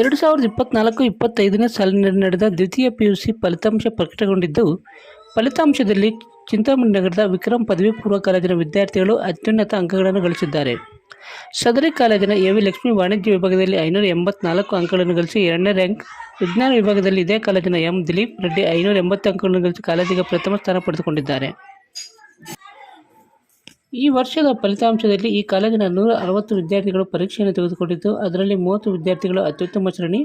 ಎರಡು ಸಾವಿರದ ಇಪ್ಪತ್ನಾಲ್ಕು ಇಪ್ಪತ್ತೈದನೇ ಸಾಲಿನಲ್ಲಿ ನಡೆದ ದ್ವಿತೀಯ ಪಿಯುಸಿ ಫಲಿತಾಂಶ ಪ್ರಕಟಗೊಂಡಿದ್ದು, ಫಲಿತಾಂಶದಲ್ಲಿ ಚಿಂತಾಮಣಿ ನಗರದ ವಿಕ್ರಮ್ ಪದವಿ ಪೂರ್ವ ಕಾಲೇಜಿನ ವಿದ್ಯಾರ್ಥಿಗಳು ಅತ್ಯುನ್ನತ ಅಂಕಗಳನ್ನು ಗಳಿಸಿದ್ದಾರೆ. ಸದರಿ ಕಾಲೇಜಿನ ಎ ವಿ ಲಕ್ಷ್ಮಿ ವಾಣಿಜ್ಯ ವಿಭಾಗದಲ್ಲಿ ಐನೂರ ಎಂಬತ್ನಾಲ್ಕು ಅಂಕಗಳನ್ನು ಗಳಿಸಿ ಎರಡನೇ ರ್ಯಾಂಕ್. ವಿಜ್ಞಾನ ವಿಭಾಗದಲ್ಲಿ ಇದೇ ಕಾಲೇಜಿನ ಎಂ ದಿಲೀಪ್ ರೆಡ್ಡಿ ಐನೂರ ಎಂಬತ್ತು ಅಂಕಗಳನ್ನು ಗಳಿಸಿ ಕಾಲೇಜಿಗೆ ಪ್ರಥಮ ಸ್ಥಾನ ಪಡೆದುಕೊಂಡಿದ್ದಾರೆ. ಈ ವರ್ಷದ ಫಲಿತಾಂಶದಲ್ಲಿ ಈ ಕಾಲೇಜಿನ ನೂರ ಅರವತ್ತು ವಿದ್ಯಾರ್ಥಿಗಳು ಪರೀಕ್ಷೆಯನ್ನು ತೆಗೆದುಕೊಂಡಿದ್ದು, ಅದರಲ್ಲಿ ಮೂವತ್ತು ವಿದ್ಯಾರ್ಥಿಗಳು ಅತ್ಯುತ್ತಮ ಶ್ರೇಣಿ,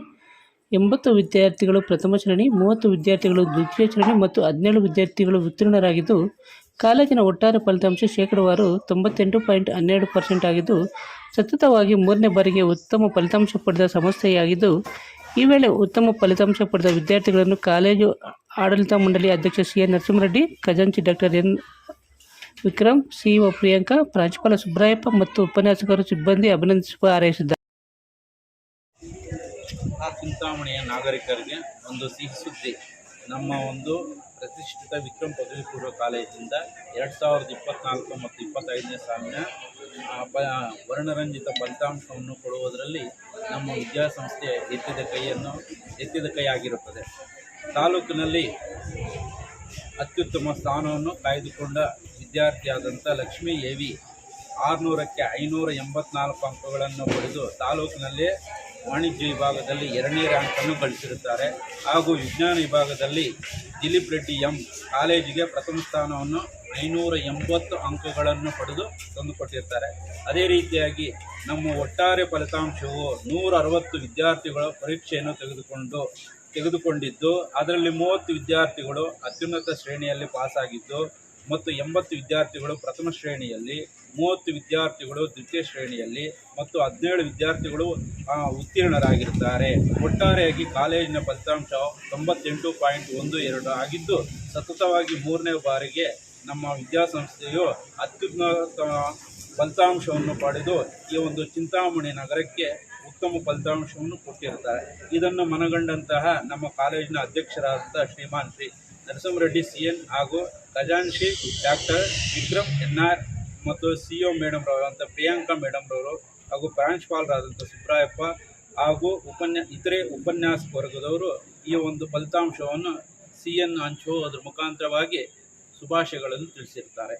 ಎಂಬತ್ತು ವಿದ್ಯಾರ್ಥಿಗಳು ಪ್ರಥಮ ಶ್ರೇಣಿ, ಮೂವತ್ತು ವಿದ್ಯಾರ್ಥಿಗಳು ದ್ವಿತೀಯ ಶ್ರೇಣಿ ಮತ್ತು ಹದಿನೇಳು ವಿದ್ಯಾರ್ಥಿಗಳು ಉತ್ತೀರ್ಣರಾಗಿದ್ದು, ಕಾಲೇಜಿನ ಒಟ್ಟಾರೆ ಫಲಿತಾಂಶ ಶೇಕಡವಾರು ತೊಂಬತ್ತೆಂಟು ಪಾಯಿಂಟ್ ಹನ್ನೆರಡು ಪರ್ಸೆಂಟ್ ಆಗಿದ್ದು, ಸತತವಾಗಿ ಮೂರನೇ ಬಾರಿಗೆ ಉತ್ತಮ ಫಲಿತಾಂಶ ಪಡೆದ ಸಂಸ್ಥೆಯಾಗಿದ್ದು, ಈ ವೇಳೆ ಉತ್ತಮ ಫಲಿತಾಂಶ ಪಡೆದ ವಿದ್ಯಾರ್ಥಿಗಳನ್ನು ಕಾಲೇಜು ಆಡಳಿತ ಮಂಡಳಿ ಅಧ್ಯಕ್ಷ ಸಿ ಎನ್ ನರಸಿಂಹರೆಡ್ಡಿ, ಖಜಾಂಚಿ doctor N Vikram CEO Priyanka ಪ್ರಾಂಶುಪಾಲ ಸುಬ್ರಾಯಪ್ಪ ಮತ್ತು ಉಪನ್ಯಾಸಕರು ಸಿಬ್ಬಂದಿ ಅಭಿನಂದಿಸುವ ಹಾರೈಸಿದ್ದಾರೆ. ಚಿಂತಾಮಣಿಯ ನಾಗರಿಕರಿಗೆ ಒಂದು ಸಿಹಿ ಸುದ್ದಿ. ನಮ್ಮ ಒಂದು ಪ್ರತಿಷ್ಠಿತ ವಿಕ್ರಮ್ ಪದವಿ ಪೂರ್ವ ಕಾಲೇಜಿಂದ ಎರಡು ಸಾವಿರದ ಇಪ್ಪತ್ನಾಲ್ಕು ಮತ್ತು ಇಪ್ಪತ್ತೈದನೇ ಸಾಲಿನ ಆ, ವರ್ಣರಂಜಿತ ಫಲಿತಾಂಶವನ್ನು ಕೊಡುವುದರಲ್ಲಿ ನಮ್ಮ ವಿದ್ಯಾಸಂಸ್ಥೆ ಎತ್ತಿದ ಕೈಯನ್ನು ಎತ್ತಿದ ಕೈಯಾಗಿರುತ್ತದೆ. ತಾಲೂಕಿನಲ್ಲಿ ಅತ್ಯುತ್ತಮ ಸ್ಥಾನವನ್ನು ಕಾಯ್ದುಕೊಂಡ ವಿದ್ಯಾರ್ಥಿಯಾದಂಥ ಲಕ್ಷ್ಮೀ ಎ ವಿ ಆರುನೂರಕ್ಕೆ ಐನೂರ ಎಂಬತ್ನಾಲ್ಕು ಅಂಕಗಳನ್ನು ಪಡೆದು ತಾಲೂಕಿನಲ್ಲಿ ವಾಣಿಜ್ಯ ವಿಭಾಗದಲ್ಲಿ ಎರಡನೇ ರ್ಯಾಂಕನ್ನು ಗಳಿಸಿರುತ್ತಾರೆ. ಹಾಗೂ ವಿಜ್ಞಾನ ವಿಭಾಗದಲ್ಲಿ ದಿಲೀಪ್ ರೆಡ್ಡಿ ಎಂ ಕಾಲೇಜಿಗೆ ಪ್ರಥಮ ಸ್ಥಾನವನ್ನು ಐನೂರ ಎಂಬತ್ತು ಅಂಕಗಳನ್ನು ಪಡೆದು ತಂದುಕೊಟ್ಟಿರ್ತಾರೆ. ಅದೇ ರೀತಿಯಾಗಿ ನಮ್ಮ ಒಟ್ಟಾರೆ ಫಲಿತಾಂಶವು ನೂರ ಅರವತ್ತು ವಿದ್ಯಾರ್ಥಿಗಳ ಪರೀಕ್ಷೆಯನ್ನು ತೆಗೆದುಕೊಂಡು ತೆಗೆದುಕೊಂಡಿದ್ದು, ಅದರಲ್ಲಿ ಮೂವತ್ತು ವಿದ್ಯಾರ್ಥಿಗಳು ಅತ್ಯುನ್ನತ ಶ್ರೇಣಿಯಲ್ಲಿ ಪಾಸಾಗಿದ್ದು, ಮತ್ತು ಎಂಬತ್ತು ವಿದ್ಯಾರ್ಥಿಗಳು ಪ್ರಥಮ ಶ್ರೇಣಿಯಲ್ಲಿ, ಮೂವತ್ತು ವಿದ್ಯಾರ್ಥಿಗಳು ದ್ವಿತೀಯ ಶ್ರೇಣಿಯಲ್ಲಿ, ಮತ್ತು ಹದಿನೇಳು ವಿದ್ಯಾರ್ಥಿಗಳು ಉತ್ತೀರ್ಣರಾಗಿರುತ್ತಾರೆ ಒಟ್ಟಾರೆಯಾಗಿ ಕಾಲೇಜಿನ ಫಲಿತಾಂಶ ತೊಂಬತ್ತೆಂಟು ಪಾಯಿಂಟ್ ಒಂದು ಎರಡು ಆಗಿದ್ದು, ಸತತವಾಗಿ ಮೂರನೇ ಬಾರಿಗೆ ನಮ್ಮ ವಿದ್ಯಾಸಂಸ್ಥೆಯು ಅತ್ಯುನ್ನತ ಫಲಿತಾಂಶವನ್ನು ಪಡೆದು ಈ ಒಂದು ಚಿಂತಾಮಣಿ ನಗರಕ್ಕೆ ಉತ್ತಮ ಫಲಿತಾಂಶವನ್ನು ಕೊಟ್ಟಿರ್ತಾರೆ ಇದನ್ನು ಮನಗಂಡಂತಹ ನಮ್ಮ ಕಾಲೇಜಿನ ಅಧ್ಯಕ್ಷರಾದಂಥ ಶ್ರೀಮಾನ್ ಶ್ರೀ ನರಸಿಂಹರೆಡ್ಡಿ ಸಿ ಎನ್ ಹಾಗೂ ಖಜಾನ್ಶಿ ಡಾಕ್ಟರ್ ವಿಕ್ರಮ್ ಎನ್ ಆರ್ ಮತ್ತು ಸಿ ಒ ಮೇಡಮ್ರವರಂಥ ಪ್ರಿಯಾಂಕಾ ಮೇಡಮ್ರವರು ಹಾಗೂ ಪ್ರಾಂಶುಪಾಲರಾದಂಥ ಸುಬ್ರಾಯಪ್ಪ ಹಾಗೂ ಉಪನ್ಯಾ, ಇತರೆ ಉಪನ್ಯಾಸ ವರ್ಗದವರು ಈ ಒಂದು ಫಲಿತಾಂಶವನ್ನು ಸಿ ಎನ್ ಅದರ ಮುಖಾಂತರವಾಗಿ ಶುಭಾಶಯಗಳನ್ನು ತಿಳಿಸಿರ್ತಾರೆ